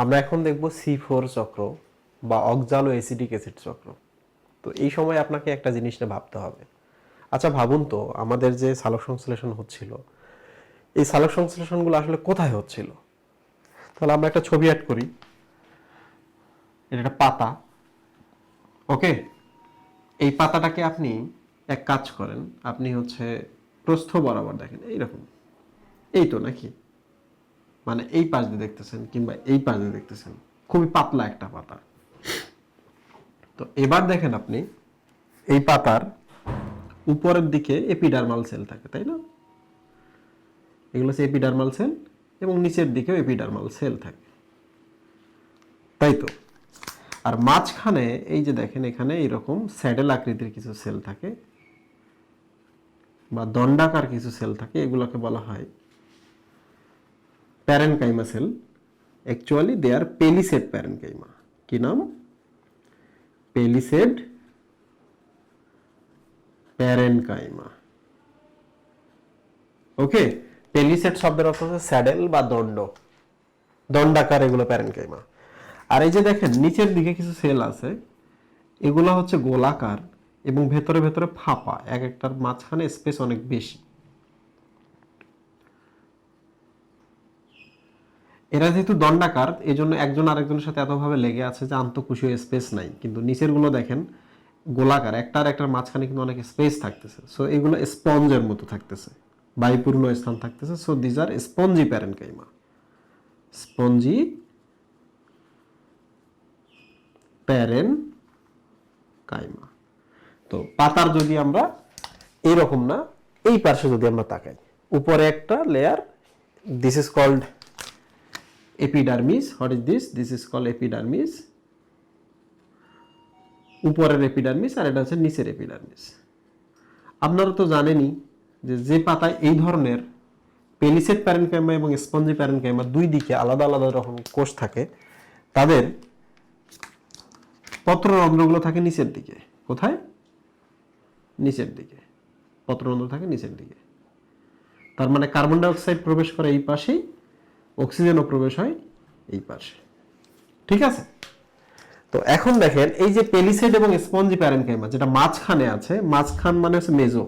আমরা এখন দেখব সি ফোর চক্র বা অক্সালো অ্যাসিডিক অ্যাসিড চক্র। তো এই সময় আপনাকে একটা জিনিস নিয়ে ভাবতে হবে। আচ্ছা ভাবুন তো, আমাদের যে সালোক সংশ্লেষণ হচ্ছিল, এই সালোক সংশ্লেষণগুলো আসলে কোথায় হচ্ছিল? তাহলে আমরা একটা ছবি অ্যাড করি। এটা একটা পাতা ওকে এই পাতাটাকে আপনি এক কাজ করেন, আপনি হচ্ছে প্রস্থ বরাবর দেখেন, এইরকম। এই তো নাকি? মানে এই পাশ দিয়ে দেখতেছেন কিংবা এই পাশ দিয়ে দেখতেছেন। খুবই পাতলা একটা পাতা। তো এবার দেখেন আপনি, এই পাতার উপরের দিকে এপিডার্মাল সেল থাকে, তাই না? এগুলো হচ্ছে এপিডার্মাল সেল এবং নিচের দিকেও এপিডার্মাল সেল থাকে। তাই তো? আর মাঝখানে এই যে দেখেন, এখানে এরকম স্যাডেল আকৃতির কিছু সেল থাকে বা দণ্ডাকার কিছু সেল থাকে, এগুলোকে বলা হয় parenchyma cell actually they are palisade parenchyma কি নাম পেলিসেড প্যারেনকাইমা ওকে পেলিসেড শব্দের অর্থ হচ্ছে স্যাডেল বা দণ্ড। দণ্ডাকার এগুলো প্যারেনকাইমা আর এই যে দেখেন, নিচের দিকে কিছু সেল আছে। এগুলো হচ্ছে গোলাকার এবং ভেতরে ভেতরে ফাঁপা। এক একটার মাঝখানে স্পেস অনেক বেশি। এরা যেহেতু দণ্ডাকার এই জন্য একজন আরেকজনের সাথে এতভাবে লেগে আছে যে আন্তঃকুশীয় স্পেস নাই। কিন্তু নিচেরগুলো দেখেন, গোলাকার, একটার একটার মাঝখানে কিন্তু অনেক স্পেস থাকতেছে। সো এগুলো স্পঞ্জের মতো থাকতেছে, বায়ুপূর্ণ স্থান থাকতেছে। So these are spongy parenchyma spongy parenchyma তো, পাতার যদি আমরা এরকম না, এই পার্শ্বে যদি আমরা তাকাই, উপরে একটা layer this is called epidermis what is this this is called epidermis উপরের এপিডার্মিস আর এটা হচ্ছে নিচের এপিডার্মিস আপনারা তো জানেনই যে যে পাতায় এই ধরনের পেলিসেড প্যারেনকাইমা এবং স্পঞ্জি প্যারেনকাইমা দুই দিকে আলাদা আলাদা রকম কোষ থাকে, তাদের পত্ররন্ধ্রগুলো থাকে নিচের দিকে। কোথায়? নিচের দিকে। পত্ররন্ধ্র থাকে নিচের দিকে। তার মানে কার্বন ডাই অক্সাইড প্রবেশ করে এই পাশেই অক্সিজেনও প্রবেশ হয় এই পাশে। ঠিক আছে? তো এখন দেখেন, এই যে পেলিসেড এবং স্পঞ্জি প্যারেনকাইমা যেটা মাঝখানে আছে, মাঝখান মানে হচ্ছে মেজো।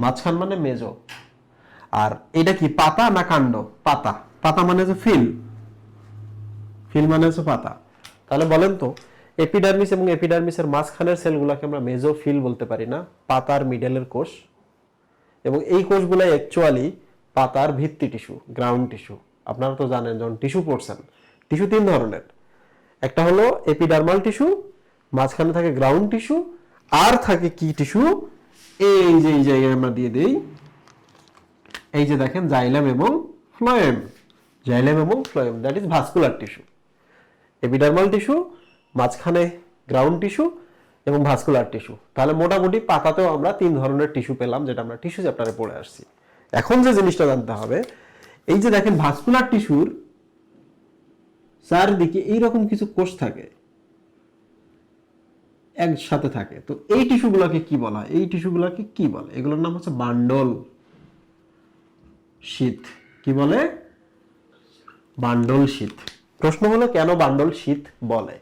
মাঝখান মানে মেজো। আর এটা কি পাতা না কাণ্ড? পাতা। পাতা মানে হচ্ছে ফিল ফিল মানে হচ্ছে পাতা। তাহলে বলেন তো এপিডার্মিস এবং এপিডার্মিসের মাঝখানের সেলগুলোকে আমরা মেজো ফিল বলতে পারি না, পাতার মিডলের কোষ। এবং এই কোষগুলো অ্যাকচুয়ালি পাতার ভিত্তি টিস্যু, গ্রাউন্ড টিস্যু। আপনারা তো জানেন যখন টিস্যু পড়ছেন, টিস্যু তিন ধরনের। একটা হলো এপিডার্মাল টিস্যু, মাঝখানে থাকে গ্রাউন্ড টিস্যু, আর থাকে কি টিস্যু? এই যে, এই জায়গায় আমরা দিয়ে দেই, এই যে দেখেন জাইলাম এবং ফ্লোয়েম। জাইলাম এবং phloem that is vascular tissue epidermal tissue, মাঝখানে গ্রাউন্ড টিস্যু এবং ভাস্কুলার টিস্যু। তাহলে মোটামুটি পাতাতেও আমরা তিন ধরনের টিস্যু পেলাম, যেটা আমরা টিস্যু চ্যাপ্টারে পড়ে আসছি। এখন যে জিনিসটা জানতে হবে, এই যে দেখেন ভাস্কুলার টিস্যুর চারদিকে এইরকম কিছু কোষ থাকে, একসাথে থাকে। তো এই টিস্যুগুলোকে কি বলা হয়? এই টিস্যুগুলোকে কি বলে? এগুলোর নাম হচ্ছে বান্ডল শীত। কি বলে? বান্ডল শীত। প্রশ্ন হলো, কেন বান্ডল শীত বলে?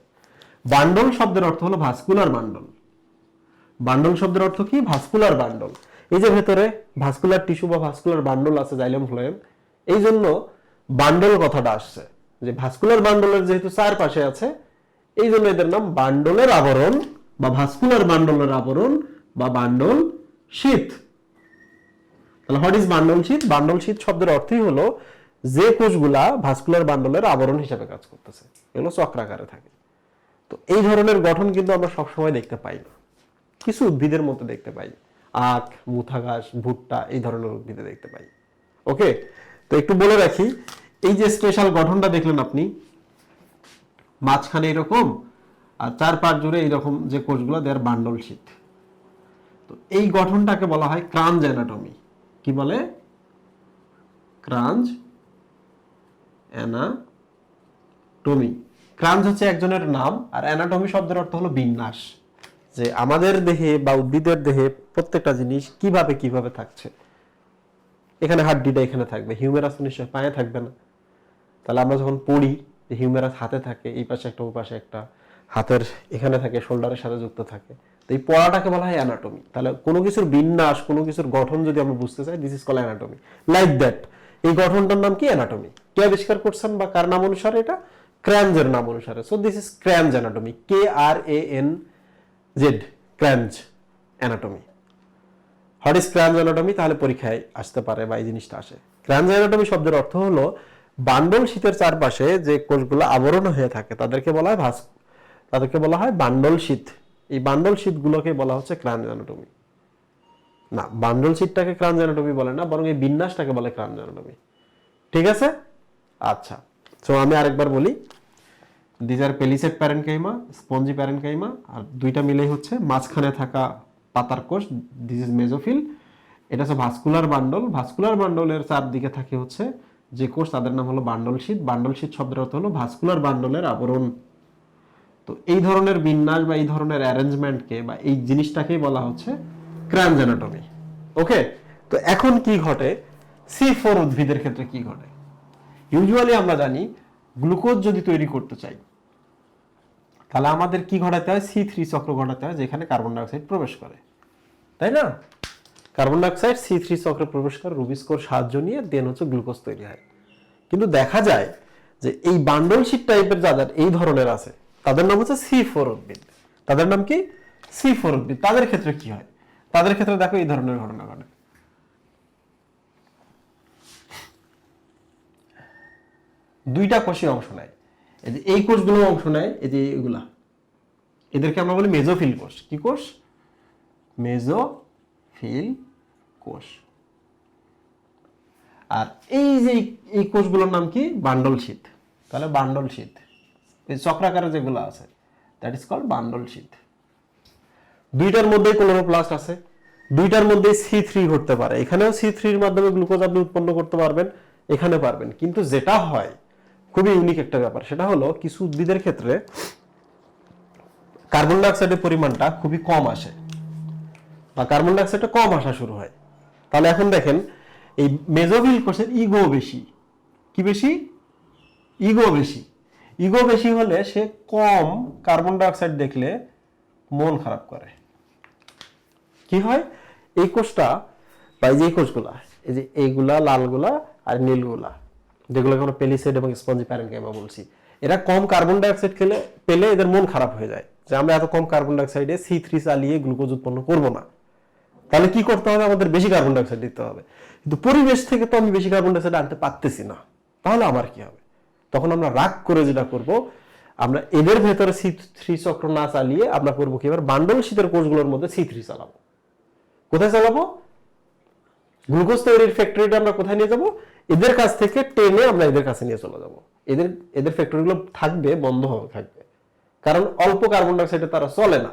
বান্ডল শব্দের অর্থ হলো ভাস্কুলার বান্ডল। বান্ডল শব্দের অর্থ কি? Vascular bundle. এই যে ভেতরে ভাস্কুলার টিস্যু বা ভাস্কুলার বান্ডল আছে জাইলেম ফ্লোয়েম এই জন্য বান্ডল কথাটা আসছে। যে ভাস্কুলার বান্ডলের যেহেতু চার পাশে আছে, এই জন্য এদের নাম বান্ডলের আবরণ বা ভাস্কুলার বান্ডলের আবরণ বা বান্ডল শীত। তাহলে what is bundle sheath? Bundle sheath শব্দের অর্থই হলো যে কোষগুলা ভাস্কুলার বান্ডলের আবরণ হিসেবে কাজ করতেছে। এগুলো চক্রাকারে থাকে। তো এই ধরনের গঠন কিন্তু আমরা সবসময় দেখতে পাই না। কিছু উদ্ভিদের মধ্যে দেখতে পাই আখ মুথা ঘাস ভুট্টা এই ধরনের উদ্ভিদে দেখতে পাই। ওকে তো একটু বলে রাখি, এই যে স্পেশাল গঠনটা দেখলেন আপনি, মাঝখানে এরকম আর চার পাঁচ জুড়ে এইরকম যে কোষগুলো দেয়ার বান্ডল শীত তো এই গঠনটাকে বলা হয় ক্রাঞ্জ অ্যানাটমি। কি বলে? ক্রাঞ্জ অ্যানাটমি। ক্রাঞ্জ হচ্ছে একজনের নাম, আর অ্যানাটমি শব্দের অর্থ হলো বিন্যাস। যে আমাদের দেহে বা উদ্ভিদের দেহে প্রত্যেকটা জিনিস কীভাবে কীভাবে থাকছে? এখানে হাড্ডিটা এখানে থাকবে হিউমেরাস নিশ্চয় পায়ে থাকবে না। তাহলে আমরা যখন পড়ি, যে হিউমেরাস হাতে থাকে, এই পাশে একটা ওই পাশে একটা, হাতের এখানে থাকে শোল্ডারের সাথে যুক্ত থাকে। তো এই পড়াটাকে বলা হয় অ্যানাটমি তাহলে কোনো কিছুর বিন্যাস, কোনো কিছুর গঠন যদি আমরা বুঝতে চাই this is call anatomy like that এই গঠনটার নাম কি? অ্যানাটমি কে আবিষ্কার করছেন বা কার নাম অনুসারে এটা? ক্র্যাঞ্জের নাম অনুসারে। So this is Kranz anatomy K R A N Z, Kranz anatomy. What is Kranz anatomy? তাহলে পরীক্ষায় আসতে পারে বা এই জিনিসটা আসে। ক্র্যাঞ্জ অ্যানাটমি শব্দের অর্থ হলো বান্ডল শীতের চারপাশে যে কোষগুলো আবরণ হয়ে থাকে, তাদেরকে বলা হয় ভাস তাদেরকে বলা হয় বান্ডল শীত। এই বান্ডল শীতগুলোকে বলা হচ্ছে ক্রাঞ্জ অ্যানাটমি। না, বান্ডল শীতটাকে ক্রাঞ্জ অ্যানাটমি বলে না, বরং এই বিন্যাসটাকে বলে ক্রাঞ্জ অ্যানাটমি। ঠিক আছে? আচ্ছা তো আমি আরেকবার বলি these are palisade parenchyma spongy parenchyma আর দুইটা মিলেই হচ্ছে মাঝখানে থাকা পাতার কোষ দিস ইজ মেজোফিল এটা হচ্ছে ভাস্কুলার বান্ডল ভাস্কুলার বান্ডলের চারদিকে থাকে হচ্ছে যে কোষ, তাদের নাম হলো বান্ডল শীত বান্ডল শীত শব্দের অর্থ হলো ভাস্কুলার বান্ডলের আবরণ। তো এই ধরনের বিন্যাস বা এই ধরনের অ্যারেঞ্জমেন্টকে বা এই জিনিসটাকেই বলা হচ্ছে ক্রাঞ্জ অ্যানাটমি ওকে তো এখন কি ঘটে? সি ফোর উদ্ভিদের ক্ষেত্রে কি ঘটে? ইউজুয়ালি আমরা জানি গ্লুকোজ যদি তৈরি করতে চাই, তাহলে আমাদের কি ঘটাতে হয়? সি থ্রি চক্র ঘটাতে হয়, যেখানে কার্বন ডাইঅক্সাইড প্রবেশ করে। তাই না? কার্বন ডাইঅক্সাইড সি থ্রি চক্রে প্রবেশ করে, রুবিস্কোর সাহায্য নিয়ে দেন হচ্ছে গ্লুকোজ তৈরি হয়। কিন্তু দেখা যায় যে এই বান্ডল শিট টাইপের যাদের এই ধরনের আছে, তাদের নাম হচ্ছে সি ফোর উদ্ভিদ। তাদের নাম কি? সি ফোর উদ্ভিদ। তাদের ক্ষেত্রে কি হয়? তাদের ক্ষেত্রে দেখো এই ধরনের ঘটনা ঘটে। দুইটা কোষই অংশ নেয়। এই যে এই কোষগুলো অংশ নেয়, এই যে এগুলা। এদেরকে আমরা বলি মেজোফিল কোষ কি কোষ মেজোফিল কোষ আর এই যে এই- কোষগুলোর নাম কি? Bundle sheath. তাহলে বান্ডল শীত। এই চক্রাকারে যেগুলো আছে দ্যাট ইজ কল বান্ডল শীত। দুইটার মধ্যেই ক্লোরোপ্লাস্ট আছে। দুইটার মধ্যে সি থ্রি ঘটতে পারে। এখানেও সি থ্রির মাধ্যমে গ্লুকোজ আপনি উৎপন্ন করতে পারবেন, এখানে পারবেন। কিন্তু যেটা হয় খুবই ইউনিক একটা ব্যাপার। সেটা হলো কিছু উদ্ভিদের ক্ষেত্রে কার্বন ডাইঅক্সাইডের পরিমাণটা খুবই কম আসে বা কার্বন ডাইঅক্সাইডটা কম আসা শুরু হয়। তাহলে এখন দেখেন, এই মেজোভিল কোষের ইগো বেশি। কি বেশি? ইগো বেশি। ইগো বেশি হলে সে কম কার্বন ডাইঅক্সাইড দেখলে মন খারাপ করে। কি হয়? এই কোষটা বা এই যে কোষগুলা, এই যে এইগুলা, লালগুলা আর নীলগুলা যেগুলোকে আমরা পেলিসেড এবং স্পঞ্জি প্যারেনকাইমা বলছি। এরা কম কার্বন ডাইঅক্সাইড খেলে, পেলে এদের মন খারাপ হয়ে যায় যে আমরা এত কম কার্বন ডাইঅক্সাইডে সি থ্রি চালিয়ে গ্লুকোজ উৎপন্ন করব না। তাহলে কি করতে হবে? আমাদের বেশি কার্বন ডাইঅক্সাইড দিতে হবে। কিন্তু পরিবেশ থেকে তো আমি বেশি কার্বন ডাইঅক্সাইড আনতে পারতেছি না। তাহলে আমার কি হবে? তখন আমরা রাগ করে যেটা করব, আমরা এদের ভেতরে সি থ্রি চক্র না চালিয়ে আমরা করব কি? এবার বান্ডল শীতের কোষগুলোর মধ্যে সি থ্রি চালাবো। কোথায় চালাবো? গ্লুকোজ তৈরির ফ্যাক্টরিটা আমরা কোথায় নিয়ে যাব? এদের কাছ থেকে টেনে আমরা এদের কাছে নিয়ে চলে যাব। এদের এদের ফ্যাক্টরিগুলো থাকবে, বন্ধ হবে থাকবে। কারণ অল্প কার্বন ডাইঅক্সাইডে তারা চলে না।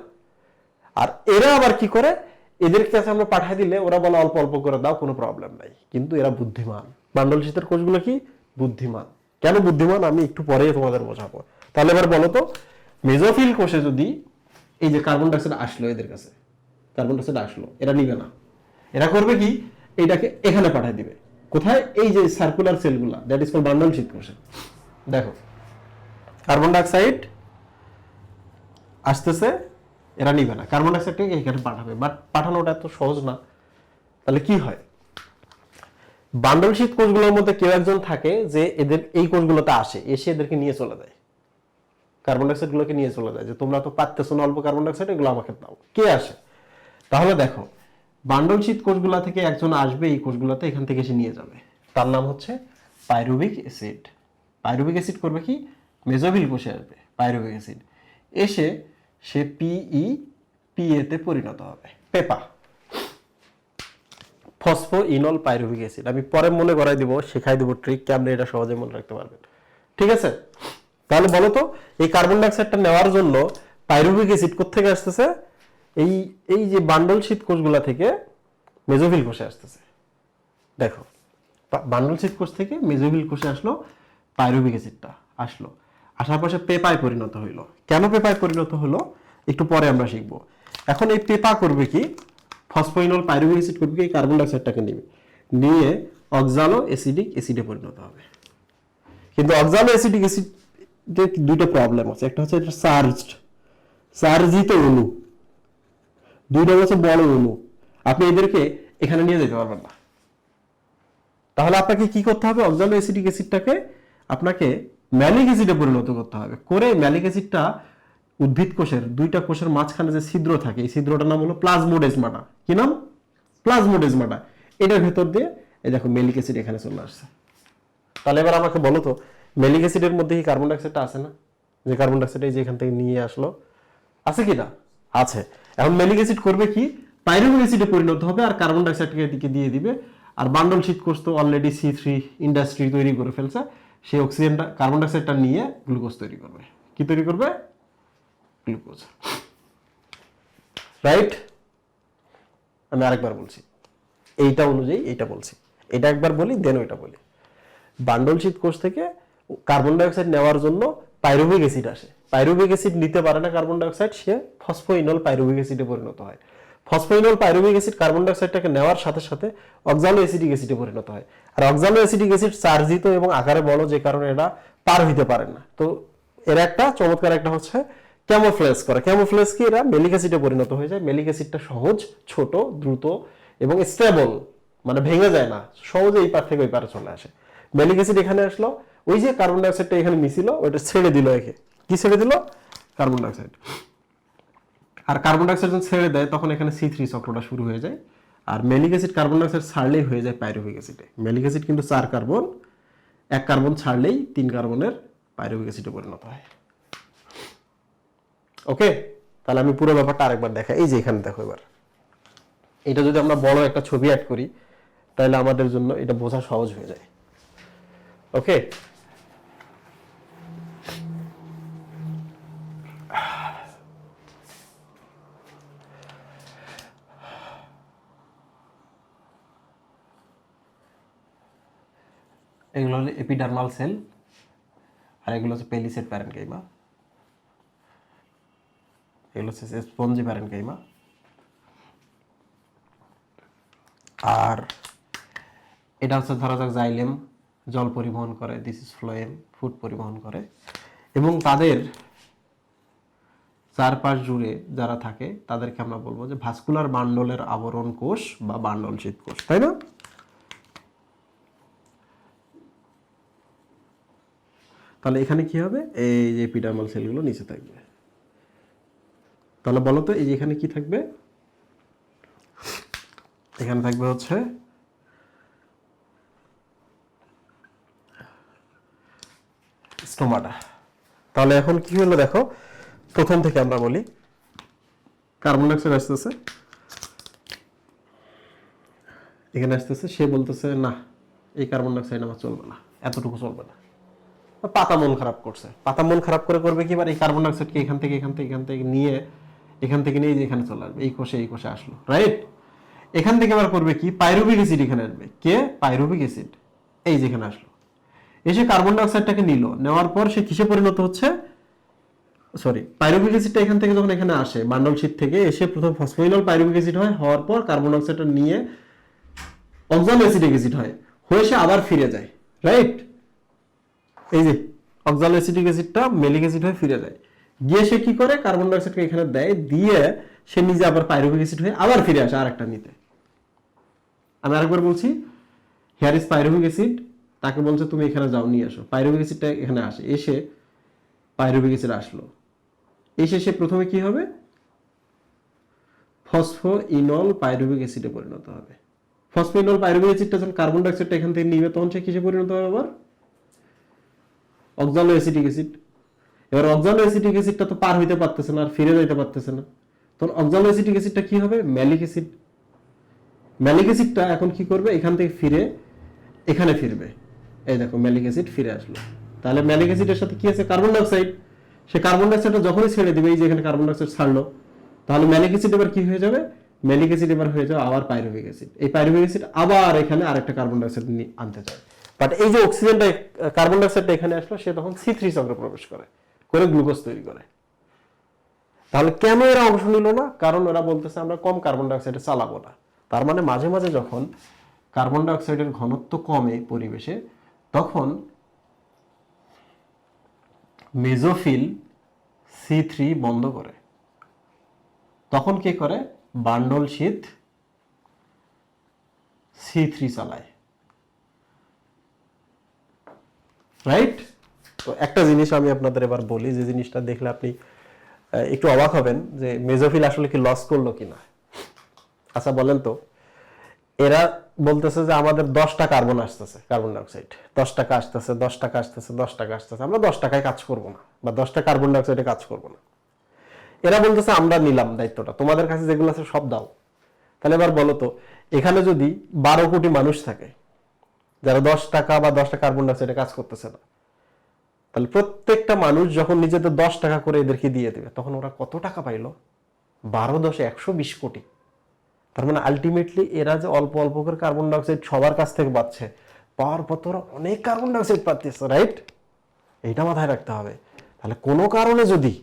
আর এরা আবার কি করে? এদের কাছে আমরা পাঠিয়ে দিলে ওরা বলে অল্প অল্প করে দাও, কোনো প্রবলেম নাই। কিন্তু এরা বুদ্ধিমান। বান্ডল শীতের কোষগুলো কি? বুদ্ধিমান। কেন বুদ্ধিমান? আমি একটু পরে তোমাদের বোঝাবো। তাহলে এবার বলো তো মেজোফিল কোষে যদি এই যে কার্বন ডাইঅক্সাইড আসলো এদের কাছে কার্বন ডাইঅক্সাইড আসলো, এরা নিবে না। এরা করবে কি? এইটাকে এখানে পাঠিয়ে দিবে। কোথায়? এই যে circular সেলগুলা that is call bundle sheath কোষে দেখো কার্বন ডাইঅক্সাইড আসতেছে, এরা নিবে না। কার্বন ডাইঅক্সাইডটাকে এখানে পাঠাবে বাট পাঠানোটা এত সহজ না। তাহলে কি হয়? বান্ডল শীত কোষগুলোর মধ্যে কেউ একজন থাকে যে এদের এই কোষগুলোতে আসে, এসে এদেরকে নিয়ে চলে যায়। কার্বন ডাইঅক্সাইড গুলোকে নিয়ে চলে যায়, যে তোমরা তো পারতেছো না অল্প কার্বন ডাইঅক্সাইড এগুলো আমাকে দাও। কে আসে? তাহলে দেখো বান্ডল শীত কোষগুলা থেকে একজন আসবে, এই কোষগুলোতে এখান থেকে এসে নিয়ে যাবে। তার নাম হচ্ছে পাইরুবিক অ্যাসিড। পাইরুবিক অ্যাসিড করবে কি? মেজোভিল কোষে আসবে পাইরুবিক অ্যাসিড। এসে সে পিই পিএতে পরিণত হবে। পেপা। Phospho enol pyruvic acid. আমি পরে মনে করাই দিব, শেখাই দিব ট্রিক কেমন এটা সহজে মনে রাখতে পারবেন। ঠিক আছে? তাহলে বলো তো, এই কার্বন ডাইঅক্সাইডটা নেওয়ার জন্য পাইরুভিক অ্যাসিড কোথেকে আসতেছে? এই এই যে বান্ডল শীত কোষগুলা থেকে মেজোভিল কোষে আসতেছে। দেখো বান্ডল শীত কোষ থেকে মেজোভিল কোষে আসলো পাইরুভিক অ্যাসিডটা আসলো। আসার সে পেপায় পরিণত হইল। কেন পেপায় পরিণত হলো? একটু পরে আমরা শিখব। এখন এই পেপা করবে কি? ফসফোইনল পাইরুভিক অ্যাসিড করবে কি? কার্বন ডাইঅক্সাইডটাকে নিবে। নিয়ে অক্সালো অ্যাসিডিক অ্যাসিডে পরিণত হবে। কিন্তু অক্সালো অ্যাসিটিক অ্যাসিডের দুইটা প্রবলেম আছে। একটা হচ্ছে এটা চার্জড চার্জিত অণু। দুইটা হচ্ছে বড় অণু আপনি এদেরকে এখানে নিয়ে যেতে পারবেন না। তাহলে আপনাকে কি করতে হবে? অক্সালো অ্যাসিটিক অ্যাসিডটাকে আপনাকে ম্যালিক অ্যাসিডে পরিণত করতে হবে। করে ম্যালিক অ্যাসিডটা উদ্ভিদ কোষের দুইটা কোষের মাঝখানে যে ছিদ্র থাকে, এই ছিদ্রটার নাম হলো প্লাজমোডেজমাটা। কি নাম? প্লাজমোডেজমাটা। এটার ভেতর দিয়ে এই দেখো মেলিক অ্যাসিড এখানে চলে আসছে। তাহলে এবার আমাকে বলো তো মেলিক অ্যাসিডের মধ্যে কি কার্বন ডাইঅক্সাইডটা আছে না? যে কার্বন ডাইঅক্সাইড এই যে এখান থেকে নিয়ে আসলো, আছে কি না? আছে। এখন মেলিক অ্যাসিড করবে কি? পাইরুভিক অ্যাসিডে পরিণত হবে আর কার্বন ডাইঅক্সাইডকে এদিকে দিয়ে দিবে। আর বান্ডল শীত কোষ তো অলরেডি সি থ্রি ইন্ডাস্ট্রি তৈরি করে ফেলছে। সেই অক্সিজেনটা কার্বন ডাইঅক্সাইডটা নিয়ে গ্লুকোজ তৈরি করবে। কি তৈরি করবে? গ্লুকোজ রাইট আমি আরেকবার বলছি। এইটা অনুযায়ী এইটা বলছি। এটা একবার বলি দেন ওইটা বলি। বান্ডল শীত কোষ থেকে কার্বন ডাইঅক্সাইড নেওয়ার জন্য পাইরুভিক অ্যাসিড আসে। পাইরুভিক অ্যাসিড নিতে পারে না কার্বন ডাইঅক্সাইড, সে ফসফোইনল পাইরুভিক অ্যাসিডে পরিণত হয়। ফসফোইনল পাইরুভিক অ্যাসিড কার্বন ডাইঅক্সাইডটাকে নেওয়ার সাথে সাথে অক্সালো অ্যাসিডিক অ্যাসিডে পরিণত হয়। আর অক্সালো অ্যাসিডিক অ্যাসিড চার্জিত এবং আকারে বড় যে কারণে এটা পার হইতে পারে না। তো এর একটা চমৎকার একটা হচ্ছে ক্যামোফ্লেস করে। ক্যামোফ্লেস কি? এরা মেলিক অ্যাসিডে পরিণত হয়ে যায়। মেলিক অ্যাসিডটা সহজ, ছোট, দ্রুত এবং স্টেবল মানে ভেঙে যায় না। সহজে এই পার থেকে ওই পারে চলে আসে। মেলিক অ্যাসিড এখানে আসলো। ওই যে কার্বন ডাইঅক্সাইডটা এখানে মিশিল, ওইটা ছেড়ে দিল একে। কি ছেড়ে দিল? Carbon dioxide. আর কার্বন ডাইঅক্সাইড যখন ছেড়ে দেয়, তখন এখানে সি থ্রি চক্রটা শুরু হয়ে যায়। আর মেলিক অ্যাসিড কার্বন ডাইঅক্সাইড ছাড়লেই হয়ে যায় পাইরুভিক অ্যাসিডে মেলিক অ্যাসিড কিন্তু চার কার্বন, এক কার্বন ছাড়লেই তিন কার্বনের পাইরুভিক অ্যাসিডে পরিণত হয়। ওকে তাহলে আমি পুরো ব্যাপারটা আরেকবার দেখা এই যে এখানে দেখো এবার। এটা যদি আমরা বড় একটা ছবি অ্যাড করি, তাহলে আমাদের জন্য এটা বোঝা সহজ হয়ে যায়। ওকে এপিডার্মাল সেল আর এগুলো হচ্ছে পেলিসেড প্যারেনকাইমা এগুলো হচ্ছে স্পঞ্জি প্যারেনকাইমা আর এটা হচ্ছে ধরা যাক জাইলেম জল পরিবহন করে দিস ইজ ফ্লোয়েম ফুড পরিবহন করে, এবং তাদের চারপাশ জুড়ে যারা থাকে, তাদেরকে আমরা বলব যে ভাস্কুলার বান্ডলের আবরণ কোষ বা বান্ডল শীত কোষ, তাই না? তাহলে এখানে কি হবে? এই যে এপিডার্মাল সেলগুলো নিচে থাকবে। তাহলে বলো তো, এই যে এখানে কি থাকবে? এখানে থাকবে হচ্ছে স্টোমাটা। তাহলে এখন কি হলো দেখো? প্রথম থেকে আমরা বলি, কার্বন ডাইঅক্সাইড আসতেছে। এখানে আসতেছে, সে বলতেছে, না, এই কার্বন ডাইঅক্সাইড আমার চলবে না, এতটুকু চলবে না। পাতা মন খারাপ করছে। পাতা মন খারাপ করে করবে কি? এই কার্বন ডাইঅক্সাইডকে এখান থেকে এখান থেকে এখান থেকে নিয়ে, এখান থেকে নিয়ে এখানে চলে আসবে। এই কোষে এই কোষে আসলো রাইট এখান থেকে আবার করবে কি? পাইরুবিক অ্যাসিড এখানে আসবে। কে? পাইরুবিক অ্যাসিড এই যেখানে আসলো। এসে কার্বন ডাইঅক্সাইডটাকে নিল, নেওয়ার পর সে কিসে পরিণত হচ্ছে? সরি পাইরুবিক অ্যাসিডটা এখান থেকে যখন এখানে আসে, বান্ডল শীট থেকে, এসে প্রথম ফসফোইনল পাইরুবিক অ্যাসিড হয়, হওয়ার পর কার্বন ডাইঅক্সাইডটা নিয়ে অক্সাল অ্যাসিডিক অ্যাসিড হয়। হয়ে সে আবার ফিরে যায় রাইট এই যে অক্সাল অ্যাসিডিক অ্যাসিডটা মেলিক অ্যাসিড হয়ে ফিরে যায়। গিয়ে সে কি করে? কার্বন ডাইঅক্সাইডকে এখানে দেয়, দিয়ে সে নিজে আবার পাইরুবিক অ্যাসিড হয়ে আবার ফিরে আসে আরেকটা নিতে। আমি আরেকবার বলছি হেয়ার ইজ পাইরুবিক অ্যাসিড, তাকে বলছে, তুমি এখানে যাও, নিয়ে আসো। পাইরুবিক অ্যাসিডটা এখানে আসে। এসে পাইরুবিক অ্যাসিড আসলো। এসে সে প্রথমে কি হবে? ফসফোইনল পাইরুবিক অ্যাসিডে পরিণত হবে। ফসফোইনল পাইরুবিক অ্যাসিডটা যখন কার্বন ডাইঅক্সাইডটা এখান থেকে নিবে, তখন সে কিসে পরিণত হবে আবার? Oxalo acidic acid. এবার অক্সালো অ্যাসিডিক অ্যাসিডটা তো পার হইতে পারতেছে না আর ফিরে যাইতে পারতেছে না। তখন অক্সালো অ্যাসিডিক অ্যাসিডটা কি হবে? Malic acid. ম্যালিক অ্যাসিডটা এখন কি করবে? এখান থেকে ফিরে, এখানে ফিরবে। এই দেখো, ম্যালিক অ্যাসিড ফিরে আসলো। তাহলে ম্যালিক অ্যাসিডের সাথে কি আছে? Carbon dioxide. সে কার্বন ডাইঅক্সাইডটা যখনই ছেড়ে দিবে, এই যে এখানে কার্বন ডাইঅক্সাইড ছাড়লো, তাহলে ম্যালিক অ্যাসিড এবার কি হয়ে যাবে? ম্যালিক অ্যাসিড এবার হয়ে যাবে আবার পাইরুভিক অ্যাসিড। এই পাইরুভিক অ্যাসিড আবার এখানে আরেকটা কার্বন ডাইঅক্সাইড আনতে চায়। বাট এই যে অক্সিজেনটা কার্বন ডাইঅক্সাইডটা এখানে আসলো, সে তখন সি থ্রি চক্রে প্রবেশ করে করে গ্লুকোজ তৈরি করে। তাহলে কেন এরা অংশ নিল না? কারণ ওরা বলতেছে, আমরা কম কার্বন ডাইঅক্সাইডে চালাবো না। তার মানে মাঝে মাঝে যখন কার্বন ডাইঅক্সাইডের ঘনত্ব কমে পরিবেশে, তখন মেজোফিল সি থ্রি বন্ধ করে। তখন কি করে? বান্ডল শীত সি থ্রি চালায়। রাইট তো একটা জিনিস আমি আপনাদের এবার বলি, যে জিনিসটা দেখলে আপনি একটু অবাক হবেন যে মেজোফিল আসলে কি লস করল কি না আচ্ছা বলেন তো, এরা বলতেছে যে আমাদের দশটা কার্বন আসতেছে কার্বন ডাইঅক্সাইড দশ টাকা আসতেছে, দশ টাকা আসতেছে, দশ টাকা আসতেছে। আমরা দশ টাকায় কাজ করব না, বা দশটা কার্বন ডাইঅক্সাইডে কাজ করব না। এরা বলতেছে, আমরা নিলাম দায়িত্বটা। তোমাদের কাছে যেগুলো আছে সব দাও। তাহলে এবার বলো তো, এখানে যদি বারো কোটি মানুষ থাকে যারা দশ টাকা বা দশটা কার্বন ডাইঅক্সাইডে কাজ করতেছে না। তাহলে প্রত্যেকটা মানুষ যখন নিজেদের দশ টাকা করে এদেরকে দিয়ে দেবে, তখন ওরা কত টাকা পাইলো? বারো দশে একশো বিশ কোটি। তার মানে আলটিমেটলি এরা যে অল্প অল্প করে কার্বন ডাইঅক্সাইড সবার কাছ থেকে পাচ্ছে, পাওয়ার পর তো ওরা অনেক কার্বন ডাইঅক্সাইড পাচ্ছে রাইট এইটা মাথায় রাখতে হবে। তাহলে কোনো কারণে যদি,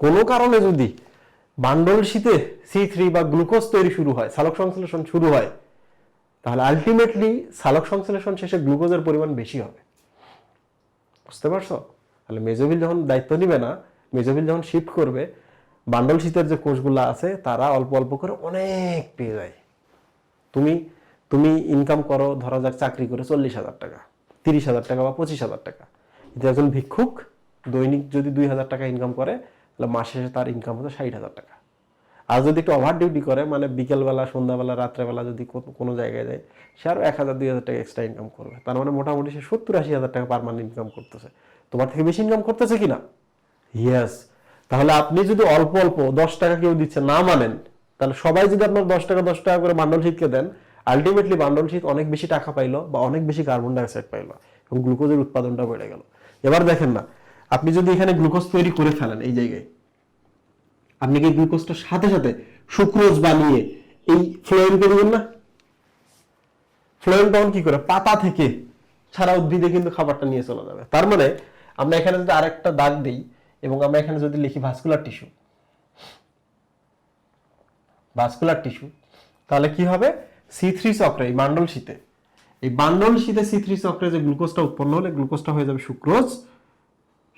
কোনো কারণে যদি বান্ডল শীতে সি থ্রি বা গ্লুকোজ তৈরি শুরু হয় সালোক সংশ্লেষণ শুরু হয় তাহলে আলটিমেটলি সালক সংশ্লেষণ শেষে গ্লুকোজের পরিমাণ বেশি হবে। বুঝতে পারছ? তাহলে মেজোবিল যখন দায়িত্ব নিবে না মেজোবিল যখন শিফট করবে, বান্ডল শীতের যে কোষগুলো আছে, তারা অল্প অল্প করে অনেক পেয়ে যায়। তুমি তুমি ইনকাম করো, ধরা যাক চাকরি করে চল্লিশ হাজার টাকা, তিরিশ হাজার টাকা বা পঁচিশ হাজার টাকা। কিন্তু একজন ভিক্ষুক দৈনিক যদি দুই হাজার টাকা ইনকাম করে, তাহলে মাসে তার ইনকাম হতো ষাট হাজার টাকা। আর যদি একটু ওভার ডিউটি করে মানে বিকেলবেলা, সন্ধ্যাবেলা, রাত্রেবেলা যদি কোনো জায়গায় যায়, সে আরও এক হাজার, দুই হাজার টাকা এক্সট্রা ইনকাম করবে। তার মানে মোটামুটি সে সত্তর, আশি হাজার টাকা পার ইনকাম করতেছে। তোমার থেকে বেশি ইনকাম করতেছে কিনা? ইয়েস তাহলে আপনি যদি অল্প অল্প দশ টাকা কেউ দিচ্ছে, না মানেন, তাহলে সবাই যদি আপনার দশ টাকা দশ টাকা করে বান্ডল শীতকে দেন আলটিমেটলি বান্ডল শীত অনেক বেশি টাকা পাইলো বা অনেক বেশি কার্বন ডাইঅক্সাইড পাইলো এবং গ্লুকোজের উৎপাদনটা বেড়ে গেল। এবার দেখেন না, আপনি যদি এখানে গ্লুকোজ তৈরি করে ফেলেন এই জায়গায় আপনি কি গ্লুকোজটার সাথে সাথে সুক্রোজ বানিয়ে এই ফ্লোয়েম করে দিবেন না? ফ্লোয়েম তখন কি করে? পাতা থেকে সারা উদ্ভিদে কিন্তু খাবারটা নিয়ে চলে যাবে। তার মানে আমরা এখানে যদি আরেকটা দাগ দিই এবং আমরা এখানে যদি লিখি ভাস্কুলার টিস্যু ভাস্কুলার টিস্যু, তাহলে কি হবে? সি থ্রি চক্রে, এই বান্ডল শীতে, এই বান্ডল শীতে সি থ্রি চক্রে যে গ্লুকোজটা উৎপন্ন হলে গ্লুকোজটা হয়ে যাবে সুক্রোজ।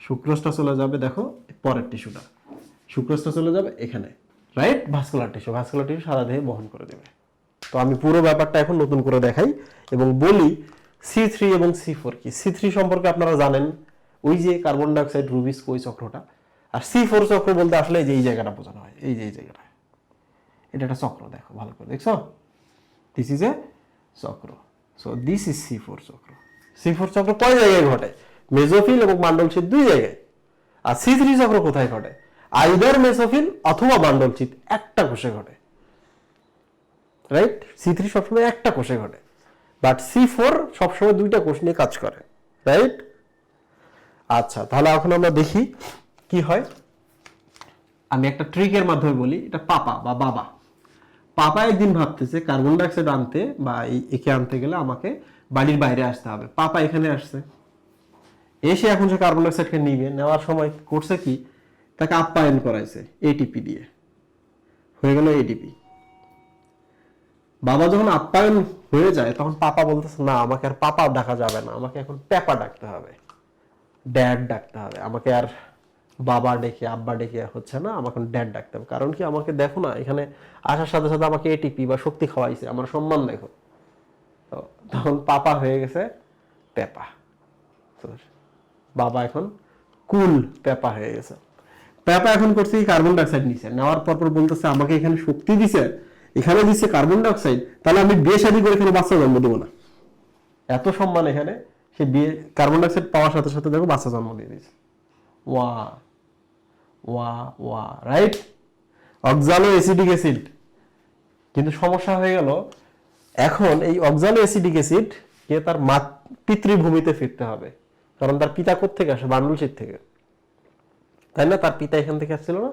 সুক্রোজটা চলে যাবে, দেখো, পরের টিস্যুটা। সুক্রোজটা চলে যাবে এখানে right vascular tissue vascular tissue সারা দেহে বহন করে দেবে। তো আমি পুরো ব্যাপারটা এখন নতুন করে দেখাই এবং বলি সি থ্রি এবং সি ফোর কি? সি থ্রি সম্পর্কে আপনারা জানেন, ওই যে কার্বন ডাইঅক্সাইড রুবিস ওই চক্রটা। আর সি ফোর চক্র বলতে আসলে এই যে এই জায়গাটা বোঝানো হয়, এই যে এই জায়গাটা। এটা একটা চক্র, দেখো, ভালো করে দেখছ? দিস ইজ এ চক্র। So this is C four চক্র। সি ফোর চক্র কয় জায়গায় ঘটে? মেজোফিল এবং মান্ডল শীত দুই জায়গায়। আর সি থ্রি চক্র কোথায় ঘটে? আইদার মেসোফিল অথবা মান্ডল শীত একটা কোষে ঘটে। রাইট সি থ্রি সবসময় একটা কোষে ঘটে। বাট সি ফোর সবসময় দুইটা কোষ নিয়ে কাজ করে। রাইট আচ্ছা তাহলে এখন আমরা দেখি কি হয়। আমি একটা ট্রিকের মাধ্যমে বলি, এটা পাপা বা বাবা। পাপা একদিন ভাবতেছে, কার্বন ডাইঅক্সাইড আনতে বা একে আনতে গেলে আমাকে বাড়ির বাইরে আসতে হবে। পাপা এখানে আসছে। এসে এখন সে কার্বন ডাইঅক্সাইডকে নিবে। নেওয়ার সময় করছে কি? তাকে আপ্যায়ন করাইছে এটিপি দিয়ে। হয়ে গেল এটিপি বাবা যখন আপ্যায়ন হয়ে যায়, তখন পাপা বলতেছে, না, আমাকে আর পাপা ডাকা যাবে না, আমাকে এখন পেপা ডাকতে হবে। ড্যাড ডাকতে হবে। আমাকে আর বাবা ডেকে, আব্বা ডেকে হচ্ছে না, আমাকে ড্যাড ডাকতে হবে। কারণ কি, আমাকে দেখো না, এখানে আসার সাথে সাথে আমাকে এটিপি বা শক্তি খাওয়াইছে, আমার সম্মান দেখো। তো তখন পাপা হয়ে গেছে পেপা বাবা এখন কুল পেপা হয়ে গেছে। পেপা এখন করছে কার্বন ডাইঅক্সাইড নিছে। নেওয়ার পর পর বলতেছে, আমাকে এখানে শক্তি দিছে, এখানে দিচ্ছে কার্বন ডাইঅক্সাইড তাহলে আমি বিয়ে শাদী করে এখানে বাচ্চা জন্ম দেবো না। এত সম্মান এখানে, সে বিয়ে কার্বন ডাইঅক্সাইড পাওয়ার সাথে সাথে দেখো বাচ্চা জন্ম দিয়ে দিয়েছে। ওয়া ওয়া ওয়া রাইট অক্সালো অ্যাসিডিক অ্যাসিড। কিন্তু সমস্যা হয়ে গেল, এখন এই অক্সালো অ্যাসিডিক অ্যাসিড কে তার মা পিতৃভূমিতে ফিরতে হবে। কারণ তার পিতা থেকে আসে? বান্ডুলশির থেকে। তাই না? তার পিতা এখান থেকে আসছিল না।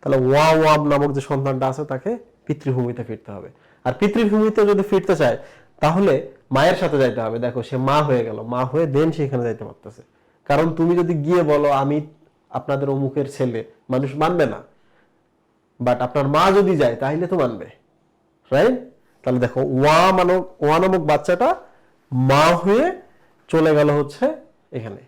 তাহলে ওয়া ওয়াব নামক যে সন্তানটা আছে, তাকে পিতৃভূমিতে ফিরতে হবে। আর পিতৃভূমিতে যদি ফিরতে চায়, তাহলে মায়ের সাথে যাইতে হবে। দেখো, সে মা হয়ে গেল। মা হয়ে দেন সেখানে যাইতে পারতেছে। কারণ তুমি যদি গিয়ে বলো, আমি আপনাদের অমুকের ছেলে, মানুষ মানবে না। বাট আপনার মা যদি যায়, তাহলে তো মানবে। রাইট তাহলে দেখো, ওয়া মানব ওয়া নামক বাচ্চাটা মা হয়ে চলে গেল হচ্ছে এখানে।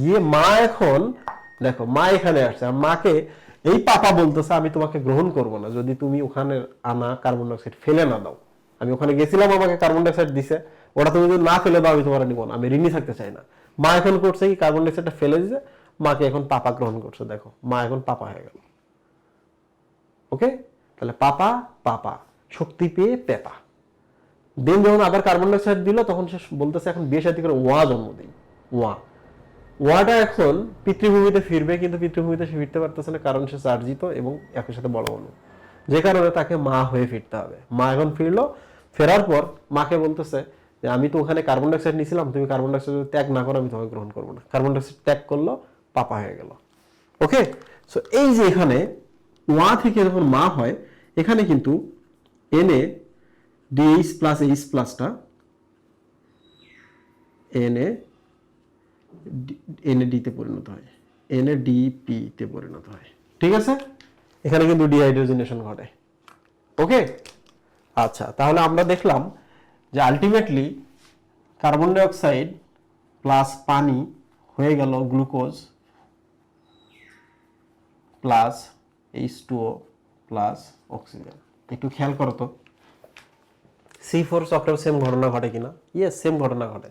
গিয়ে মা এখন দেখো, মা এখানে আসছে আর মাকে এই পাপা বলতেছে, আমি তোমাকে গ্রহণ করব না। যদি তুমি ওখানে আনা কার্বন ডাইঅক্সাইড ফেলে না দাও। আমি ওখানে গেছিলাম, আমাকে কার্বন ডাইঅক্সাইড দিছে। ওটা তুমি যদি না ফেলে দাও, আমি তোমার নিব না। আমি ঋণী থাকতে চাই না। মা এখন করছে কি কার্বন ডাইঅক্সাইডটা ফেলে দিছে। মাকে এখন পাপা গ্রহণ করছে, দেখো। মা এখন পাপা হয়ে গেল। ওকে? তাহলে পাপা পাপা। শক্তি পেয়ে পেপা। দেন যখন আবার কার্বন ডাইঅক্সাইড দিল, তখন সে বলতেছে, এখন বিয়ে সাথে করে ওয়া জন্ম দিই ওয়া। ওয়াটা এখন পিতৃভূমিতে ফিরবে, কিন্তু পিতৃভূমিতে সে ফিরতে পারতেছে না, কারণ সে চার্জিত এবং একই সাথে বড় অনু যে কারণে তাকে মা হয়ে ফিরতে হবে। মা এখন ফিরলো, ফেরার পর মাকে বলতেছে যে, আমি তো ওখানে কার্বন ডাইঅক্সাইড নিয়েছিলাম, তুমি কার্বন ডাইঅক্সাইড ত্যাগ না করো, আমি তোমাকে গ্রহণ করব না। কার্বন ডাইঅক্সাইড ত্যাগ করল, পাপা হয়ে গেল। ওকে? সো এই যে এখানে ওয়া থেকে যখন মা হয়, এখানে কিন্তু এনে ডিএইচ প্লাস এইচ প্লাসটা এনে এনে ডিতে পরিণত হয়। এনে ডিপি তে পরিণত হয়। ঠিক আছে? এখানে কিন্তু ডিহাইড্রোজেনেশন ঘটে। ওকে আচ্ছা তাহলে আমরা দেখলাম যে আলটিমেটলি কার্বন ডাইঅক্সাইড প্লাস পানি হয়ে গেল glucose plus H two O plus oxygen একটু খেয়াল করো তো। সি ফোর চক্রেও সেম ঘটনা ঘটে কিনা? ইয়েস সেম ঘটনা ঘটে।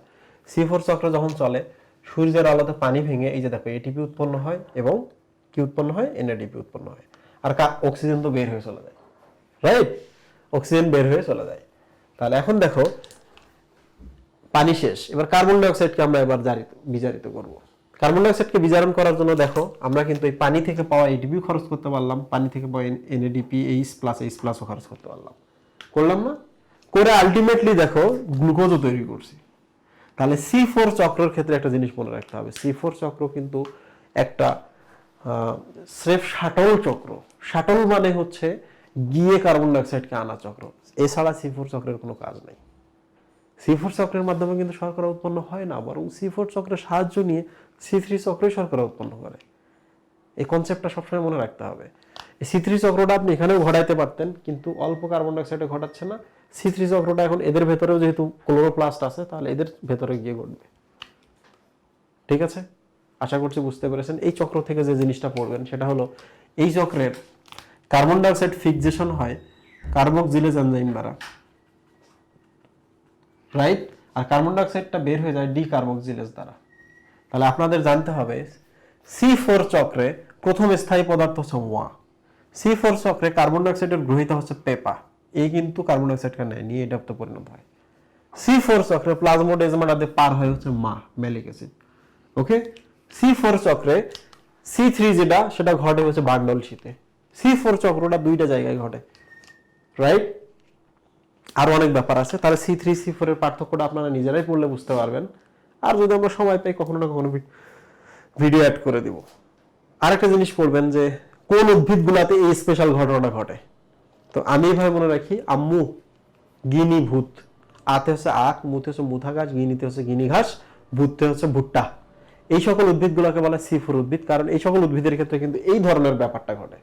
সি ফোর চক্র যখন চলে সূর্যের আলোতে পানি ভেঙে এই যে দেখো এটিপি উৎপন্ন হয় এবং কি উৎপন্ন হয়? এনএডিপি উৎপন্ন হয়। আর অক্সিজেন তো বের হয়ে চলে যায়। রাইট অক্সিজেন বের হয়ে চলে যায়। তাহলে এখন দেখো, পানি শেষ। এবার কার্বন ডাইঅক্সাইডকে আমরা এবার জারিত বিজারিত করব। কার্বন ডাইঅক্সাইডকে বিজারণ করার জন্য দেখো, আমরা কিন্তু এই পানি থেকে পাওয়া এডিপি খরচ করতে পারলাম। পানি থেকে পাওয়া এনএডিপি এইচ প্লাস এইচ প্লাসও খরচ করতে পারলাম। করলাম না? করে আলটিমেটলি দেখো, গ্লুকোজও তৈরি করছি। তাহলে সি ফোর চক্রের ক্ষেত্রে একটা জিনিস মনে রাখতে হবে। সি ফোর চক্র কিন্তু একটা স্রেফ শাটল চক্র। শাটল মানে হচ্ছে গিয়ে কার্বন ডাইঅক্সাইডকে আনা চক্র। এছাড়া সি ফোর চক্রের কোনো কাজ নেই। সি ফোর চক্রের মাধ্যমে কিন্তু শর্করা উৎপন্ন হয় না, বরং সি ফোর চক্রের সাহায্য নিয়ে সি থ্রি চক্রে শর্করা উৎপন্ন করে। এই কনসেপ্টটা সবসময় মনে রাখতে হবে। সি থ্রি চক্রটা আপনি এখানেও ঘটাইতে পারতেন, কিন্তু অল্প কার্বন ডাইঅক্সাইডে ঘটাচ্ছে না। সি থ্রি চক্রটা এখন এদের ভেতরেও যেহেতু ক্লোরোপ্লাস্ট আছে, তাহলে এদের ভেতরে গিয়ে ঘটবে। ঠিক আছে? আশা করছি বুঝতে পেরেছেন। এই চক্র থেকে যে জিনিসটা পড়বেন, সেটা হলো এই চক্রের কার্বন ডাইঅক্সাইড ফিক্সেশন হয় কার্বক্সিলেজ এনজাইম দ্বারা। রাইট আর কার্বন ডাইঅক্সাইডটা বের হয়ে যায় ডি কার্বক্সিলেজ দ্বারা। তাহলে আপনাদের জানতে হবে সি ফোর চক্রে প্রথম স্থায়ী পদার্থ হচ্ছে ওয়া সি ফোর চক্রে কার্বন ডাইঅক্সাইডের গ্রহিতা হচ্ছে পেপা। এই কিন্তু কার্বন ডাইঅক্সাইডকে নেয় নিয়ে এটা পরিণত হয়। সি ফোর চক্রে প্লাজমোডেজমাটাতে পার হয় হচ্ছে মা malic acid. Okay C four চক্রে সি থ্রি যেটা, সেটা ঘটে হচ্ছে বান্ডল শীতে। সি ফোর চক্রটা দুইটা জায়গায় ঘটে। রাইট আরও অনেক ব্যাপার আছে। তাহলে সি থ্রি সি ফোর এর পার্থক্যটা আপনারা নিজেরাই পড়লে বুঝতে পারবেন। আর যদি আমরা সময় পাই, কখনো না কখনো ভিডিও অ্যাড করে দিব। আরেকটা জিনিস পড়বেন যে কোন উদ্ভিদগুলাতে এই স্পেশাল ঘটনাটা ঘটে? তো আমি এইভাবে মনে রাখি, আম্মু, গিনি ভূত। আতে হচ্ছে আখ, মুতে হচ্ছে মুথা গাছ, গিনিতে হচ্ছে গিনি ঘাস ভূততে হচ্ছে ভুট্টা। এই সকল উদ্ভিদগুলোকে বলে সিফুর উদ্ভিদ, কারণ এই সকল উদ্ভিদের ক্ষেত্রে কিন্তু এই ধরনের ব্যাপারটা ঘটে।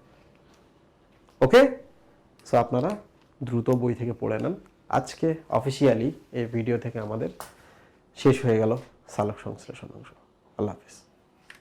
ওকে সো আপনারা দ্রুত বই থেকে পড়ে নেন। আজকে অফিসিয়ালি এই ভিডিও থেকে আমাদের শেষ হয়ে গেল সালোক সংশ্লেষণ অংশ। আল্লাহ হাফিজ।